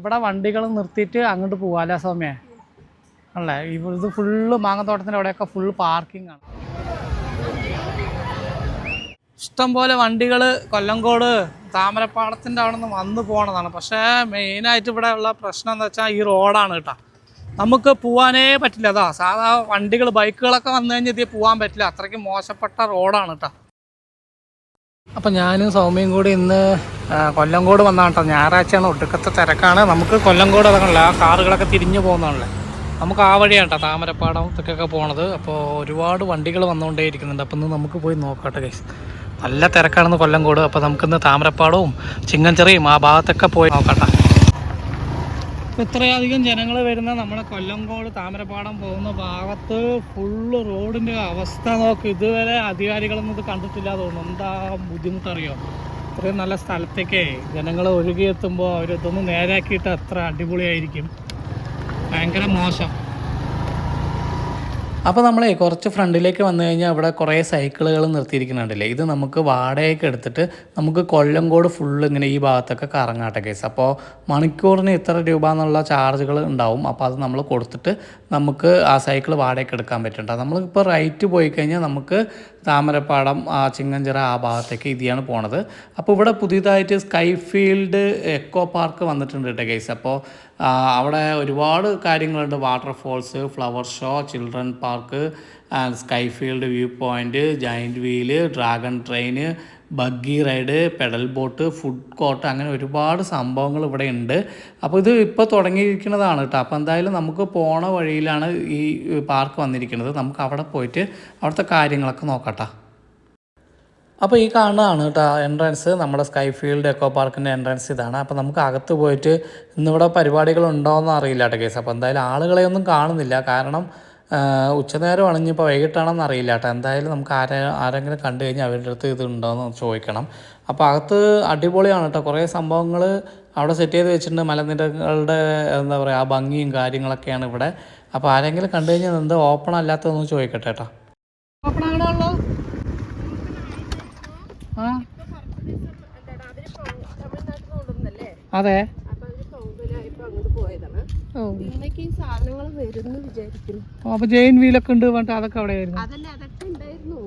ഇവിടെ വണ്ടികൾ നിർത്തിയിട്ട് അങ്ങോട്ട് പോവാല്ലേ സൗമ്യ അല്ലേ? ഇത് ഫുള്ള് മാങ്ങത്തോട്ടത്തിന്റെ അവിടെയൊക്കെ ഫുള്ള് പാർക്കിംഗ് ആണ്. ഇഷ്ടംപോലെ വണ്ടികൾ കൊല്ലങ്കോട് താമരപ്പാടത്തിന്റെ അവിടെ നിന്ന് വന്നു പോണതാണ്. പക്ഷേ മെയിനായിട്ട് ഇവിടെ ഉള്ള പ്രശ്നം എന്താ വെച്ചാൽ ഈ റോഡാണ് കേട്ടോ. നമുക്ക് പോവാനേ പറ്റില്ല. അതാ സാധാ വണ്ടികൾ ബൈക്കുകളൊക്കെ വന്നു കഴിഞ്ഞാൽ ഇതിൽ പോകാൻ പറ്റില്ല. അത്രയ്ക്ക് മോശപ്പെട്ട റോഡാണ് കേട്ടോ. അപ്പം ഞാനും സൗമ്യയും കൂടി ഇന്ന് കൊല്ലംകോട് വന്നാണ് കേട്ടോ ഞായറാഴ്ചയാണ്. ഒടുക്കത്തെ തിരക്കാണ്. നമുക്ക് കൊല്ലംകോട് ഇറങ്ങണല്ലോ ആ കാറുകളൊക്കെ തിരിഞ്ഞു പോകുന്നതാണല്ലേ. നമുക്ക് ആ വഴിയാണ് കേട്ടോ താമരപ്പാടം ഇതൊക്കെ പോണത്. അപ്പോൾ ഒരുപാട് വണ്ടികൾ വന്നുകൊണ്ടേ ഇരിക്കുന്നുണ്ട് അപ്പം ഇന്ന് നമുക്ക് പോയി നോക്കട്ടെ ഗൈസ് നല്ല തിരക്കാണെന്ന് കൊല്ലംകോട്. അപ്പോൾ നമുക്കിന്ന് താമരപ്പാടവും ചിങ്ങഞ്ചെറിയും ആ ഭാഗത്തൊക്കെ പോയി നോക്കട്ടെ ഇത്രയധികം ജനങ്ങൾ വരുന്ന നമ്മുടെ കൊല്ലംകോട് താമരപ്പാടം പോകുന്ന ഭാഗത്ത് ഫുള്ള് റോഡിന്റെ അവസ്ഥ നോക്ക്. ഇതുവരെ അധികാരികളൊന്നും ഇത് കണ്ടിട്ടില്ല തോന്നുന്നു. എന്താ ബുദ്ധിമുട്ടറിയോ? ഇത്രയും നല്ല സ്ഥലത്തേക്ക് ജനങ്ങൾ ഒഴുകിയെത്തുമ്പോൾ അവരിതൊന്ന് നേരാക്കിയിട്ട് അത്ര അടിപൊളിയായിരിക്കും. ഭയങ്കര മോശം. അപ്പോൾ നമ്മളെ കുറച്ച് ഫ്രണ്ടിലേക്ക് വന്നു കഴിഞ്ഞാൽ അവിടെ കുറേ സൈക്കിളുകൾ നിർത്തിയിരിക്കുന്നുണ്ടല്ലേ? ഇത് നമുക്ക് വാടകയൊക്കെ എടുത്തിട്ട് നമുക്ക് കൊല്ലംകോട് ഫുള്ള് ഇങ്ങനെ ഈ ഭാഗത്തൊക്കെ കറങ്ങാട്ടെ കേസ് അപ്പോൾ മണിക്കൂറിന് ഇത്ര രൂപ എന്നുള്ള ചാർജുകൾ ഉണ്ടാവും. അപ്പോൾ അത് നമ്മൾ കൊടുത്തിട്ട് നമുക്ക് ആ സൈക്കിൾ വാടകയ്ക്ക് എടുക്കാൻ പറ്റുന്നുണ്ട് നമ്മളിപ്പോൾ റൈറ്റ് പോയി കഴിഞ്ഞാൽ നമുക്ക് താമരപ്പാടം ആ ചിങ്ങഞ്ചിറ ആ ഭാഗത്തേക്ക് ഇതിയാണ് പോണത്. അപ്പോൾ ഇവിടെ പുതിയതായിട്ട് സ്കൈ ഫീൽഡ് എക്കോ പാർക്ക് വന്നിട്ടുണ്ട് കേട്ടോ കേസ് അപ്പോൾ അവിടെ ഒരുപാട് കാര്യങ്ങളുണ്ട്. Waterfalls flower show children park sky field view point giant wheel dragon train buggy ride pedal boat food court അങ്ങനെ ഒരുപാട് സംഭവങ്ങൾ ഇവിടെ ഉണ്ട്. അപ്പോൾ ഇത് ഇപ്പോൾ തുടങ്ങിയിരിക്കുന്നതാണ് കേട്ടോ. അപ്പോൾ എന്തായാലും നമുക്ക് പോണ വഴിയിലാണ് ഈ പാർക്ക് വന്നിരിക്കുന്നത്. നമുക്ക് അവിടെ പോയിട്ട് അവിടുത്തെ കാര്യങ്ങളൊക്കെ നോക്കട്ടെ അപ്പോൾ ഈ കാണുന്നതാണ് കേട്ടോ എൻട്രൻസ് നമ്മുടെ സ്കൈ ഫീൽഡ് എക്കോ പാർക്കിന്റെ എൻട്രൻസ് ഇതാണ്. അപ്പോൾ നമുക്ക് അകത്ത് പോയിട്ട് ഇന്നിവിടെ പരിപാടികൾ ഉണ്ടോയെന്ന് അറിയില്ല കേട്ടോ കേസ്. അപ്പോൾ എന്തായാലും ആളുകളെ ഒന്നും കാണുന്നില്ല. കാരണം ഉച്ചനേരം ഉച്ചനേരമാണ് ഇനിയിപ്പോൾ വൈകിട്ടാണെന്ന് അറിയില്ല കേട്ടോ. എന്തായാലും നമുക്ക് ആരെ ആരെങ്കിലും കണ്ടു കഴിഞ്ഞാൽ അവരുടെ അടുത്ത് ഇത് ഉണ്ടോയെന്ന് ചോദിക്കണം. അപ്പോൾ അകത്ത് അടിപൊളിയാണ് കേട്ടോ. കുറേ സംഭവങ്ങൾ അവിടെ സെറ്റ് ചെയ്ത് വെച്ചിട്ടുണ്ട്. മലനിരകളുടെ എന്താ പറയുക ആ ഭംഗിയും കാര്യങ്ങളൊക്കെയാണ് ഇവിടെ. അപ്പോൾ ആരെങ്കിലും കണ്ടു കഴിഞ്ഞാൽ എന്താ ഓപ്പൺ അല്ലാത്തതെന്ന് ചോദിക്കട്ടെ കേട്ടോ ഓപ്പൺ ആണോ ആ അതെ അപ്പൊ അവർ പൊങ്കലായപ്പോ അങ്ങോട്ട് പോയതാണ് ഓ ഇന്നേക്ക് ഈ സാധനങ്ങൾ വരുന്നു വിചാരിക്കുന്നു. അപ്പൊ ജെയിൻ വീലൊക്കെ ഉണ്ട് പറഞ്ഞിട്ട് അതൊക്കെ അവിടെ ആയിരുന്നു അപ്പൊ അതൊക്കെ ഉണ്ടായിരുന്നു.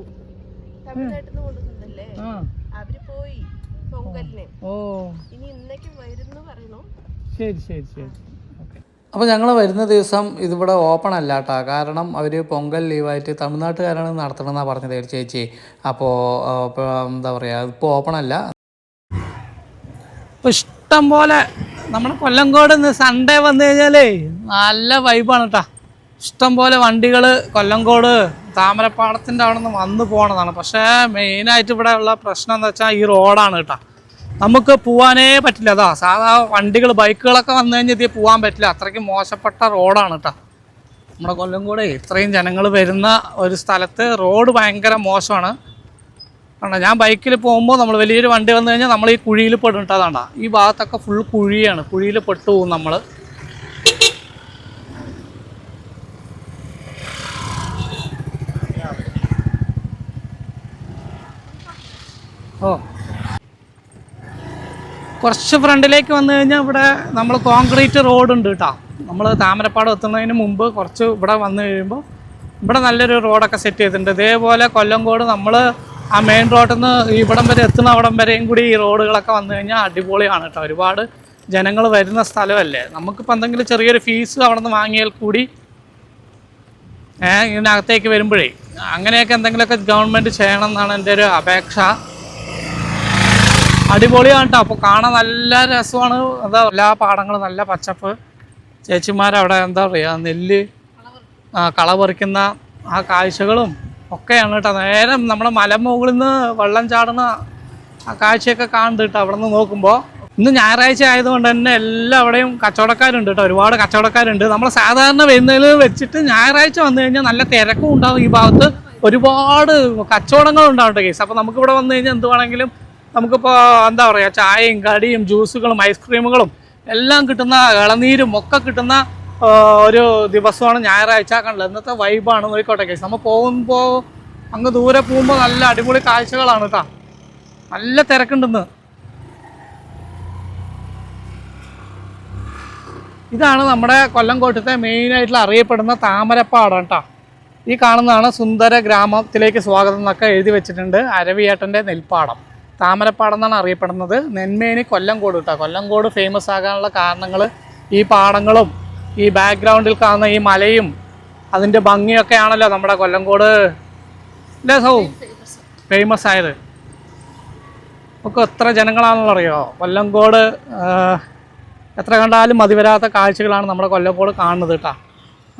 തമിഴ്നാട്ടിൽ നിന്ന് അവർ പോയി പൊങ്കലിന്. ഓ. ഇനി ഇന്നേക്ക് വരുന്നു പറയണു? ശരി ശരി ശരി. അപ്പോൾ ഞങ്ങൾ വരുന്ന ദിവസം ഇതിവിടെ ഓപ്പൺ അല്ല കേട്ടോ കാരണം അവർ പൊങ്കൽ ലീവായിട്ട് തമിഴ്നാട്ടുകാരാണ് നടത്തണമെന്നാണ് പറഞ്ഞത് ഒരു ചേച്ചി. അപ്പോൾ ഇപ്പോൾ എന്താ പറയുക ഇപ്പോൾ ഓപ്പൺ അല്ല. ഇഷ്ടം പോലെ നമ്മുടെ കൊല്ലംകോട് ഇന്ന് സൺഡേ വന്നു കഴിഞ്ഞാലേ നല്ല വൈബാണ് കേട്ടോ ഇഷ്ടം പോലെ വണ്ടികൾ കൊല്ലംകോട് താമരപ്പാടത്തിന്റെ അവിടെ നിന്ന് വന്നു പോണതാണ്. പക്ഷേ മെയിനായിട്ട് ഇവിടെ ഉള്ള പ്രശ്നം എന്താ വെച്ചാൽ ഈ റോഡാണ് കേട്ടോ നമുക്ക് പോവാനേ പറ്റില്ല. അതാ സാധാ വണ്ടികൾ ബൈക്കുകളൊക്കെ വന്നു കഴിഞ്ഞാൽ ഇതിൽ പോകാൻ പറ്റില്ല. അത്രയ്ക്ക് മോശപ്പെട്ട റോഡാണ് കേട്ടോ നമ്മുടെ കൊല്ലംകോട് ഇത്രയും ജനങ്ങൾ വരുന്ന ഒരു സ്ഥലത്ത് റോഡ് ഭയങ്കര മോശമാണ്. കണ്ടോ ഞാൻ ബൈക്കിൽ പോകുമ്പോൾ നമ്മൾ വലിയൊരു വണ്ടി വന്നു കഴിഞ്ഞാൽ നമ്മൾ ഈ കുഴിയിൽ പെടുന്നതാണ്ട ഈ ഭാഗത്തൊക്കെ ഫുൾ കുഴിയാണ്. കുഴിയിൽ പെട്ടു പോകും നമ്മൾ ഓ. കുറച്ച് ഫ്രണ്ടിലേക്ക് വന്നു കഴിഞ്ഞാൽ ഇവിടെ നമ്മൾ കോൺക്രീറ്റ് റോഡ് ഉണ്ട് കേട്ടോ നമ്മൾ താമരപ്പാട് എത്തുന്നതിന് മുമ്പ് കുറച്ച് ഇവിടെ വന്നു കഴിയുമ്പോൾ ഇവിടെ നല്ലൊരു റോഡൊക്കെ സെറ്റ് ചെയ്തിട്ടുണ്ട്. ഇതേപോലെ കൊല്ലംകോട് നമ്മൾ ആ മെയിൻ റോഡിൽ നിന്ന് ഇവിടം വരെ എത്തുന്ന അവിടം വരെയും കൂടി ഈ റോഡുകളൊക്കെ വന്നു കഴിഞ്ഞാൽ അടിപൊളിയാണ് കേട്ടോ ഒരുപാട് ജനങ്ങൾ വരുന്ന സ്ഥലമല്ലേ? നമുക്കിപ്പോൾ എന്തെങ്കിലും ചെറിയൊരു ഫീസ് അവിടെ നിന്ന് വാങ്ങിയാൽ കൂടി ഇതിനകത്തേക്ക് വരുമ്പോഴേ അങ്ങനെയൊക്കെ എന്തെങ്കിലുമൊക്കെ ഗവൺമെന്റ് ചെയ്യണം എന്നാണ് എന്റെ ഒരു അപേക്ഷ. അടിപൊളിയാണ് കേട്ടോ അപ്പോൾ കാണാൻ നല്ല രസമാണ്. എന്താ എല്ലാ പാടങ്ങളും നല്ല പച്ചപ്പ്. ചേച്ചിമാരവിടെ എന്താ പറയുക നെല്ല് കള പറിക്കുന്ന ആ കാഴ്ചകളും ഒക്കെയാണ് കേട്ടോ. നേരം നമ്മുടെ മലമുകളിൽ നിന്ന് വെള്ളം ചാടുന്ന ആ കാഴ്ചയൊക്കെ കാണുന്നുണ്ട് കേട്ടോ അവിടെ നിന്ന് നോക്കുമ്പോൾ ഇന്ന് ഞായറാഴ്ച ആയതുകൊണ്ട് തന്നെ എല്ലാവിടെയും കച്ചവടക്കാരുണ്ട് കേട്ടോ. ഒരുപാട് കച്ചവടക്കാരുണ്ട്. നമ്മൾ സാധാരണ വരുന്നതിൽ വെച്ചിട്ട് ഞായറാഴ്ച വന്നു കഴിഞ്ഞാൽ നല്ല തിരക്കും ഉണ്ടാവും ഈ ഭാഗത്ത്. ഒരുപാട് കച്ചവടങ്ങൾ ഉണ്ടാവും കേസ് അപ്പോൾ നമുക്കിവിടെ വന്നു കഴിഞ്ഞാൽ എന്ത് വേണമെങ്കിലും നമുക്കിപ്പോൾ എന്താ പറയുക ചായയും കടിയും ജ്യൂസുകളും ഐസ്ക്രീമുകളും എല്ലാം കിട്ടുന്ന ഇളനീരും ഒക്കെ കിട്ടുന്ന ഒരു ദിവസമാണ് ഞായറാഴ്ച കണ്ടത്. ഇന്നത്തെ വൈബാണ് നോയിക്കോട്ടെ കേസ് നമ്മൾ പോകുമ്പോൾ അങ്ങ് ദൂരെ പോകുമ്പോൾ നല്ല അടിപൊളി കാഴ്ചകളാണ് കേട്ടോ നല്ല തിരക്കുണ്ടെന്ന്. ഇതാണ് നമ്മുടെ കൊല്ലംകോട്ടത്തെ മെയിനായിട്ടുള്ള അറിയപ്പെടുന്ന താമരപ്പാടം കേട്ടോ ഈ കാണുന്നതാണ് സുന്ദര ഗ്രാമത്തിലേക്ക് സ്വാഗതം എന്നൊക്കെ എഴുതി വെച്ചിട്ടുണ്ട് അരവിയേട്ടന്റെ നെൽപ്പാടം. താമരപ്പാടം എന്നാണ് അറിയപ്പെടുന്നത്. നെന്മേനി കൊല്ലംകോട് കേട്ടോ കൊല്ലംകോട് ഫേമസ് ആകാനുള്ള കാരണങ്ങൾ ഈ പാടങ്ങളും ഈ ബാക്ക്ഗ്രൗണ്ടിൽ കാണുന്ന ഈ മലയും അതിന്റെ ഭംഗിയൊക്കെ ആണല്ലോ നമ്മുടെ കൊല്ലംകോട് അല്ലേ ഫേമസ് ആയത്. ഒക്കെ എത്ര ജനങ്ങളാണെന്നുള്ള അറിയോ കൊല്ലംകോട് എത്ര കണ്ടാലും മതിവരാത്ത കാഴ്ചകളാണ് നമ്മുടെ കൊല്ലംകോട് കാണുന്നത് കേട്ടോ.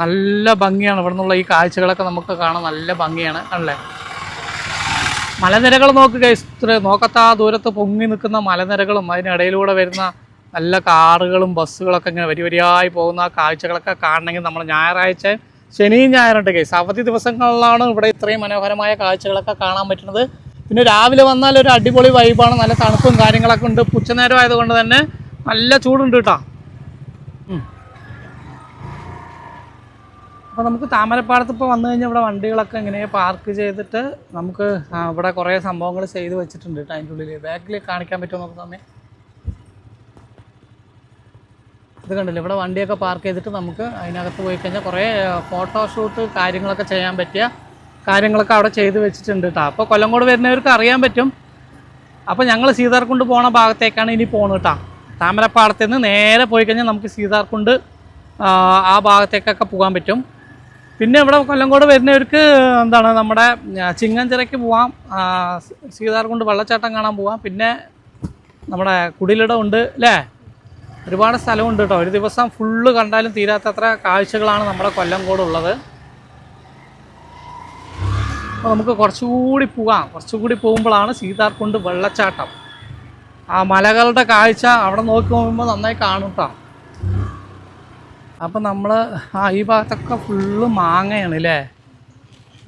നല്ല ഭംഗിയാണ്. ഇവിടെ നിന്നുള്ള ഈ കാഴ്ചകളൊക്കെ നമുക്ക് കാണാൻ നല്ല ഭംഗിയാണ് അല്ലേ? മലനിരകൾ നോക്കുക ഇത്ര നോക്കത്താ ദൂരത്ത് പൊങ്ങി നിൽക്കുന്ന മലനിരകളും അതിനിടയിലൂടെ വരുന്ന നല്ല കാറുകളും ബസ്സുകളൊക്കെ ഇങ്ങനെ വരി വരിയായി പോകുന്ന കാഴ്ചകളൊക്കെ കാണണമെങ്കിൽ നമ്മൾ ഞായറാഴ്ച ശനിയും ഞായറുണ്ട് കേസ് അവധി ദിവസങ്ങളിലാണ് ഇവിടെ ഇത്രയും മനോഹരമായ കാഴ്ചകളൊക്കെ കാണാൻ പറ്റുന്നത്. പിന്നെ രാവിലെ വന്നാൽ ഒരു അടിപൊളി വൈബാണ് നല്ല തണുപ്പും കാര്യങ്ങളൊക്കെ ഉണ്ട്. ഉച്ചനേരം ആയതുകൊണ്ട് തന്നെ നല്ല ചൂടുണ്ട് കേട്ടോ. അപ്പോൾ നമുക്ക് താമരപ്പാടത്ത് ഇപ്പോൾ വന്നു കഴിഞ്ഞാൽ ഇവിടെ വണ്ടികളൊക്കെ ഇങ്ങനെ പാർക്ക് ചെയ്തിട്ട് നമുക്ക് ഇവിടെ കുറേ സംഭവങ്ങൾ ചെയ്ത് വെച്ചിട്ടുണ്ട് കേട്ടോ അതിന്റെ ഉള്ളിൽ ബാക്കിൽ കാണിക്കാൻ പറ്റുമോ നമുക്ക് തന്നെ ഇത് കണ്ടില്ല? ഇവിടെ വണ്ടിയൊക്കെ പാർക്ക് ചെയ്തിട്ട് നമുക്ക് അതിനകത്ത് പോയി കഴിഞ്ഞാൽ കുറേ ഫോട്ടോഷൂട്ട് കാര്യങ്ങളൊക്കെ ചെയ്യാൻ പറ്റിയ കാര്യങ്ങളൊക്കെ അവിടെ ചെയ്ത് വെച്ചിട്ടുണ്ട് കേട്ടോ അപ്പോൾ കൊല്ലംകോട് വരുന്നവർക്ക് അറിയാൻ പറ്റും. അപ്പോൾ ഞങ്ങൾ സീതാർകുണ്ട് പോണ ഭാഗത്തേക്കാണ് ഇനി പോകുന്നത് കേട്ടോ താമരപ്പാടത്ത് നിന്ന് നേരെ പോയി കഴിഞ്ഞാൽ നമുക്ക് സീതാർകുണ്ട് ആ, ഭാഗത്തേക്കൊക്കെ പോകാൻ പറ്റും. പിന്നെ ഇവിടെ കൊല്ലംകോട് വരുന്നവർക്ക് എന്താണ് നമ്മുടെ ചിങ്ങഞ്ചിറയ്ക്ക് പോവാം. സീതാർകുണ്ട് വെള്ളച്ചാട്ടം കാണാൻ പോവാം. പിന്നെ നമ്മുടെ കുടിലിടം ഉണ്ട് അല്ലേ ഒരുപാട് സ്ഥലമുണ്ട് കേട്ടോ. ഒരു ദിവസം ഫുള്ള് കണ്ടാലും തീരാത്തത്ര കാഴ്ചകളാണ് നമ്മുടെ കൊല്ലംകോട് ഉള്ളത് അപ്പോൾ നമുക്ക് കുറച്ചുകൂടി പോകാം. കുറച്ചുകൂടി പോകുമ്പോഴാണ് സീതാർകുണ്ട് വെള്ളച്ചാട്ടം. ആ മലകളുടെ കാഴ്ച അവിടെ നോക്കി നോക്കുമ്പോൾ നന്നായി കാണും കേട്ടോ. അപ്പം നമ്മൾ ആ ഈ ഭാഗത്തൊക്കെ ഫുള്ള് മാങ്ങയാണ് അല്ലേ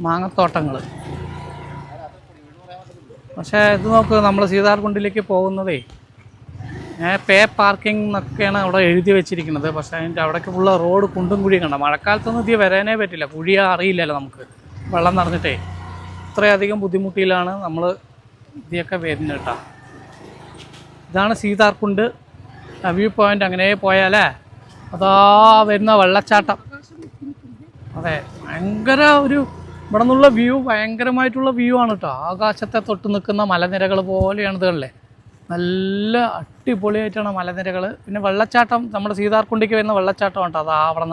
മാങ്ങത്തോട്ടങ്ങൾ പക്ഷേ ഇത് നോക്ക് നമ്മൾ സീതാർകുണ്ടിലേക്ക് പോകുന്നതേ. പേ പാർക്കിംഗ് എന്നൊക്കെയാണ് അവിടെ എഴുതി വെച്ചിരിക്കുന്നത്. പക്ഷേ അതിന്റെ അവിടേക്ക് ഫുള്ള് റോഡ് കുണ്ടും കുഴിയും കണ്ട? മഴക്കാലത്തൊന്നും ഇത് വരാനേ പറ്റില്ല. കുഴിയ അറിയില്ലല്ലോ നമുക്ക്. വെള്ളം നിറഞ്ഞിട്ടേ. ഇത്രയധികം ബുദ്ധിമുട്ടിയിലാണ് നമ്മൾ ഇതിയൊക്കെ വരുന്നത് കേട്ടോ. ഇതാണ് സീതാർകുണ്ട്. വ്യൂ പോയിന്റ് അങ്ങനെ പോയാലേ അതാ വരുന്ന വെള്ളച്ചാട്ടം. അതെ ഭയങ്കര ഒരു ഇവിടെ നിന്നുള്ള വ്യൂ ഭയങ്കരമായിട്ടുള്ള വ്യൂ ആണ് കേട്ടോ. ആകാശത്തെ തൊട്ട് നിൽക്കുന്ന മലനിരകൾ പോലെയാണ് ഇതല്ലേ നല്ല അടിപൊളിയായിട്ടാണ് മലനിരകൾ പിന്നെ വെള്ളച്ചാട്ടം നമ്മുടെ സീതാർകുണ്ടിക്ക് വരുന്ന വെള്ളച്ചാട്ടം ഉണ്ട്? അത് അവിടെ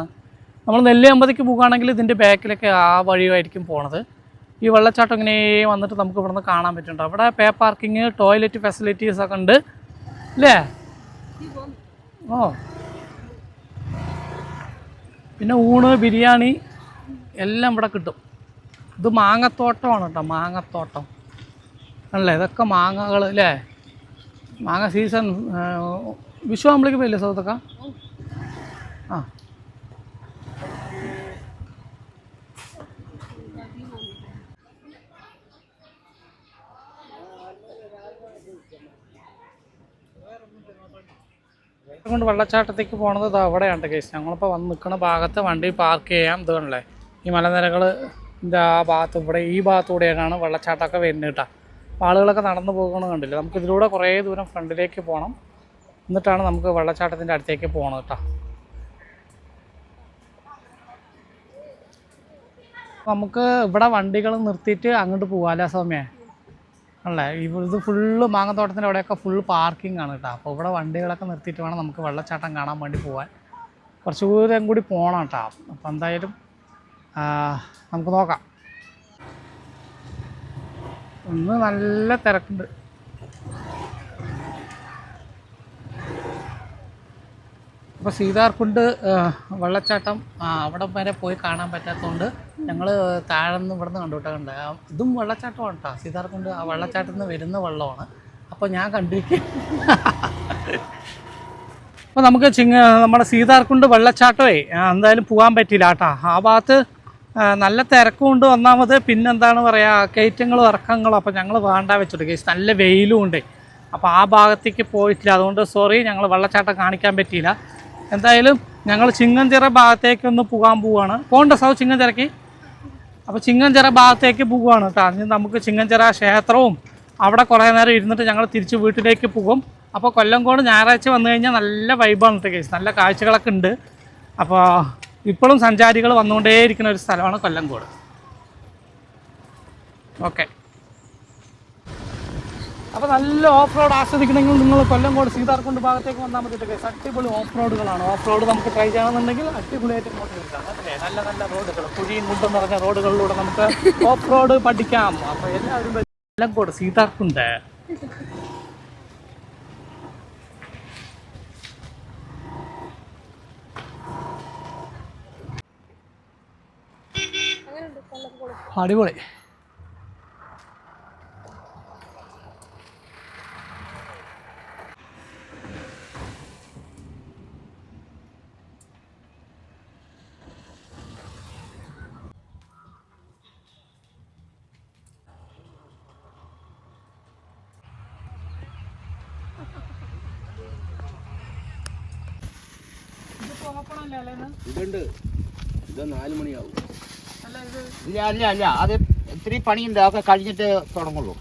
നമ്മൾ നെല്ലിയമ്പതിക്ക് പോകുകയാണെങ്കിൽ ഇതിന്റെ ബാക്കിലൊക്കെ ആ വഴിയായിരിക്കും പോണത്. ഈ വെള്ളച്ചാട്ടം ഇങ്ങനെ വന്നിട്ട് നമുക്ക് ഇവിടെ നിന്ന് കാണാൻ പറ്റുന്നുണ്ട്. അവിടെ പേ പാർക്കിങ് ടോയ്ലറ്റ് ഫെസിലിറ്റീസ് ഒക്കെ ഉണ്ട്. അല്ലേ? ഓ. പിന്നെ ഊണ് ബിരിയാണി എല്ലാം ഇവിടെ കിട്ടും. ഇത് മാങ്ങത്തോട്ടമാണ് കേട്ടോ മാങ്ങത്തോട്ടം. അല്ലേ? ഇതൊക്കെ മാങ്ങകൾ അല്ലേ? മാങ്ങ സീസൺ വിഷു ആകുമ്പോഴേക്കും പോയില്ലേ സൗത്തൊക്കെ ആ. കൊണ്ട് വെള്ളച്ചാട്ടത്തേക്ക് പോണത് ഇത് അവിടെയാണ് കേസ് ഞങ്ങളിപ്പോൾ വന്ന് നിൽക്കുന്ന ഭാഗത്ത് വണ്ടി പാർക്ക് ചെയ്യാം. ഇതുകൊണ്ടല്ലേ ഈ മലനിരകൾ ആ ഭാഗത്ത് ഇവിടെ ഈ ഭാഗത്തൂടെയാണ് വെള്ളച്ചാട്ടമൊക്കെ വരുന്നത് കേട്ടോ. ആളുകളൊക്കെ നടന്നു പോകുന്നത് കണ്ടില്ല? നമുക്ക് ഇതിലൂടെ കുറേ ദൂരം ഫ്രണ്ടിലേക്ക് പോകണം എന്നിട്ടാണ് നമുക്ക് വെള്ളച്ചാട്ടത്തിന്റെ അടുത്തേക്ക് പോകണം കേട്ടോ. നമുക്ക് ഇവിടെ വണ്ടികൾ നിർത്തിയിട്ട് അങ്ങോട്ട് പോകാമല്ലേ സമയം അല്ലേ? ഇത് ഫുള്ള് മാങ്ങത്തോട്ടത്തിന്റെ അവിടെയൊക്കെ ഫുൾ പാർക്കിംഗ് ആണ് കേട്ടോ. അപ്പോൾ ഇവിടെ വണ്ടികളൊക്കെ നിർത്തിയിട്ട് വേണം നമുക്ക് വെള്ളച്ചാട്ടം കാണാൻ വേണ്ടി പോകാൻ കുറച്ച് ദൂരം കൂടി പോകണം കേട്ടോ. അപ്പോൾ എന്തായാലും നമുക്ക് നോക്കാം. ഇന്ന് നല്ല തിരക്കുണ്ട്. അപ്പോൾ സീതാർകുണ്ട് വെള്ളച്ചാട്ടം അവിടെ വരെ പോയി കാണാൻ പറ്റാത്തതുകൊണ്ട് ഞങ്ങൾ താഴെ നിന്ന് ഇവിടെ നിന്ന് കണ്ടുവിട്ടാ കണ്ട ഇതും വെള്ളച്ചാട്ടമാണ് കേട്ടോ സീതാർകുണ്ട് ആ വെള്ളച്ചാട്ടത്തിൽ നിന്ന് വരുന്ന വെള്ളമാണ്. അപ്പോൾ ഞാൻ കണ്ടിരിക്കും അപ്പോൾ നമുക്ക് ചിങ്ങ നമ്മുടെ സീതാർകുണ്ട് വെള്ളച്ചാട്ടമേ. എന്തായാലും പോകാൻ പറ്റിയില്ല കേട്ടോ ആ ഭാഗത്ത് നല്ല തിരക്കുമുണ്ട് ഒന്നാമത് പിന്നെന്താണ് പറയുക കയറ്റങ്ങളും ഇറക്കങ്ങളും അപ്പോൾ ഞങ്ങൾ വേണ്ട വെച്ചിട്ട് കേസ് നല്ല വെയിലും ഉണ്ട്. അപ്പോൾ ആ ഭാഗത്തേക്ക് പോയിട്ടില്ല. അതുകൊണ്ട് സോറി ഞങ്ങൾ വെള്ളച്ചാട്ടം കാണിക്കാൻ പറ്റിയില്ല. എന്തായാലും ഞങ്ങൾ ചിങ്ങഞ്ചിറ ഭാഗത്തേക്ക് ഒന്ന് പോകാൻ പോവുകയാണ് പോകണ്ട സൗ ചിങ്ങഞ്ചിറയ്ക്ക്? അപ്പോൾ ചിങ്ങഞ്ചിറ ഭാഗത്തേക്ക് പോവുകയാണ് കേട്ടോ അതിന് നമുക്ക് ചിങ്ങഞ്ചിറ ക്ഷേത്രവും അവിടെ കുറേ നേരം ഇരുന്നിട്ട് ഞങ്ങൾ തിരിച്ച് വീട്ടിലേക്ക് പോകും. അപ്പോൾ കൊല്ലംകോട് ഞായറാഴ്ച വന്നു കഴിഞ്ഞാൽ നല്ല വൈബാണ് കേസ് നല്ല കാഴ്ചകളൊക്കെ ഉണ്ട്. അപ്പോൾ ഇപ്പോഴും സഞ്ചാരികൾ വന്നുകൊണ്ടേയിരിക്കുന്ന ഒരു സ്ഥലമാണ് കൊല്ലംകോട്. ഓക്കെ അപ്പോൾ നല്ല ഓഫ് റോഡ് ആസ്വദിക്കണമെങ്കിൽ നിങ്ങൾ കൊല്ലംകോട് സീതാർകുണ്ട് ഭാഗത്തേക്ക് വന്നാൽ മതി അടിപൊളി ഓഫ് റോഡുകളാണ് ഓഫ് റോഡ് നമുക്ക് ട്രൈ ചെയ്യണമെന്നുണ്ടെങ്കിൽ അടിപൊളിയായിട്ട് ഇങ്ങോട്ട് എടുക്കാം അല്ലേ നല്ല നല്ല റോഡുകൾ കുഴിയും കുണ്ടും നിറഞ്ഞ റോഡുകളിലൂടെ നമുക്ക് ഓഫ് റോഡ് പഠിക്കാം. അപ്പോൾ എല്ലാവരും വരും. കൊല്ലംകോട് സീതാർകുണ്ട് അങ്ങനെയുണ്ട് കൊല്ലം കൊളം അടിപൊളി. ഇതുണ്ട്. ഇത് നാല് മണിയാവും. അല്ല ഇത് ഇല്ല അല്ല അല്ല അത് ഇത്തിരി പണിയുണ്ട്. അതൊക്കെ കഴിഞ്ഞിട്ട് തുടങ്ങുള്ളൂ.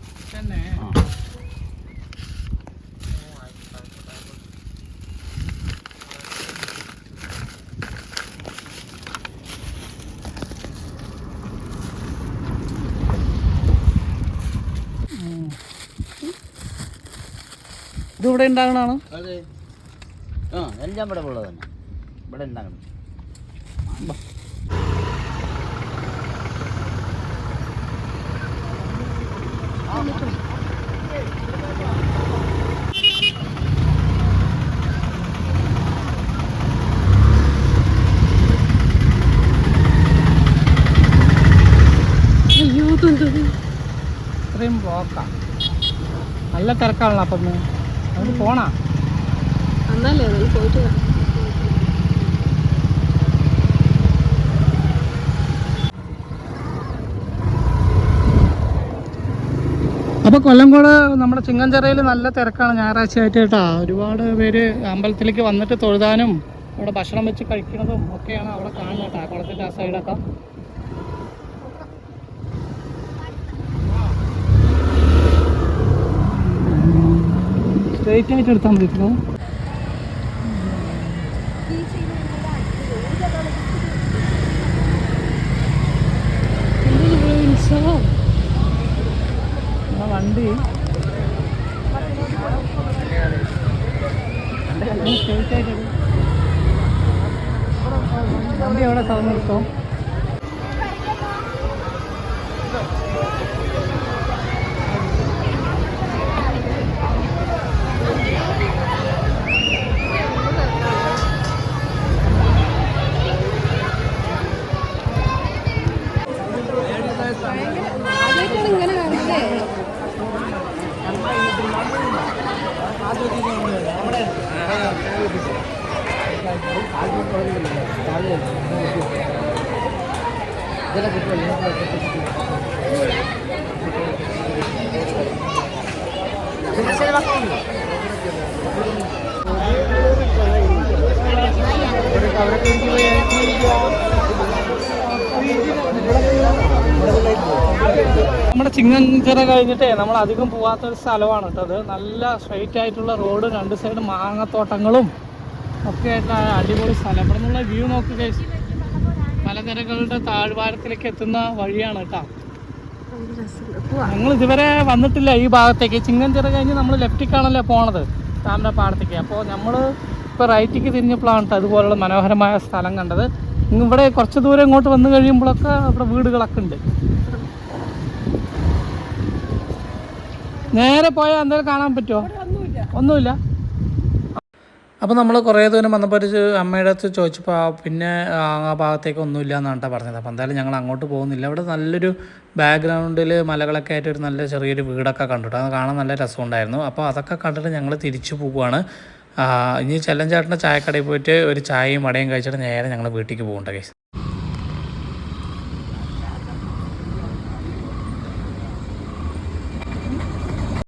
ഇത് ഇവിടെ ഉണ്ടാകണതാണ്? അതെ ആ എല്ലാം ഇവിടെ ഉള്ളത് തന്നെ ഇവിടെ ഉണ്ടാകണം. ഇത്രയും ബ്ലോക്കാ നല്ല തിരക്കാണല്ലോ അപ്പം. നമുക്ക് പോണാ? പോയിട്ട് പോയിട്ട് അപ്പോൾ കൊല്ലംകോട് നമ്മുടെ ചിങ്ങഞ്ചിറയിൽ നല്ല തിരക്കാണ്. ഞായറാഴ്ച ആയിട്ട് കേട്ടോ. ഒരുപാട് പേര് അമ്പലത്തിലേക്ക് വന്നിട്ട് തൊഴുതാനും അവിടെ ഭക്ഷണം വെച്ച് കഴിക്കുന്നതും ഒക്കെയാണ് അവിടെ കാണുന്നത് കേട്ടോ. ആ സൈഡൊക്കെ. സ്ട്രേറ്റ് ആയിട്ട് എടുത്താൽ മതി ഇപ്പോൾ എന്തൊരു ഉത്സവം ആ വണ്ടി സ്ട്രേറ്റ് ആയിട്ട് എടു. വണ്ടി എവിടെ തുറന്നു നിർത്തോ ആദ്യമായിട്ടാണ് ഇങ്ങനെ കാണുന്നത് നമ്മുടെ ചിങ്ങഞ്ചിറ കഴിഞ്ഞിട്ടേ നമ്മൾ അധികം പോവാത്ത ഒരു സ്ഥലമാണ് കേട്ടോ. അത് നല്ല സ്ട്രൈറ്റ് ആയിട്ടുള്ള റോഡ് രണ്ട് സൈഡ് മാങ്ങത്തോട്ടങ്ങളും ഒക്കെ ആയിട്ടുള്ള അടിപൊളി സ്ഥലം. ഇവിടെ നിന്നുള്ള വ്യൂ നോക്കുക. മലനിരകളുടെ താഴ്വാരത്തിലേക്ക് എത്തുന്ന വഴിയാണ് കേട്ടോ ഞങ്ങൾ ഇതുവരെ വന്നിട്ടില്ല ഈ ഭാഗത്തേക്ക്. ചിങ്ങഞ്ചിറ കഴിഞ്ഞ് നമ്മൾ ലെഫ്റ്റിക്കാണല്ലോ പോണത്. താമരപ്പാടത്തേക്ക് അപ്പോൾ നമ്മൾ ഇപ്പോൾ റൈറ്റിക്ക് തിരിഞ്ഞപ്പോഴാണ് കേട്ടോ അതുപോലുള്ള മനോഹരമായ സ്ഥലം കണ്ടത്. ഇവിടെ കുറച്ച് ദൂരം ഇങ്ങോട്ട് വന്നു കഴിയുമ്പോഴൊക്കെ ഇവിടെ വീടുകളൊക്കെ ഉണ്ട്. നേരെ പോയാൽ എന്തെങ്കിലും കാണാൻ പറ്റുമോ ഒന്നുമില്ല. അപ്പോൾ നമ്മൾ കുറേ ദൂരം വന്നപ്പോൾ ഒരു അമ്മയുടെ അടുത്ത് ചോദിച്ചപ്പോൾ പിന്നെ ആ ഭാഗത്തേക്ക് ഒന്നുമില്ല എന്നാണ് പറഞ്ഞത്. അപ്പോൾ എന്തായാലും ഞങ്ങൾ അങ്ങോട്ട് പോകുന്നില്ല. അവിടെ നല്ലൊരു ബാക്ക്ഗ്രൗണ്ടിൽ മലകളൊക്കെ ആയിട്ട് ഒരു നല്ല ചെറിയൊരു വീടൊക്കെ കണ്ടിട്ട് അത് കാണാൻ നല്ല രസമുണ്ടായിരുന്നു. അപ്പോൾ അതൊക്കെ കണ്ടിട്ട് ഞങ്ങൾ തിരിച്ചു പോവുകയാണ് ഇനി ഇനി ചെല്ലഞ്ചേട്ടന്റെ ചായക്കടയിൽ പോയിട്ട് ഒരു ചായയും വടയും കഴിച്ചിട്ട് നേരെ ഞങ്ങൾ വീട്ടിലേക്ക് പോകണ്ട കേസ്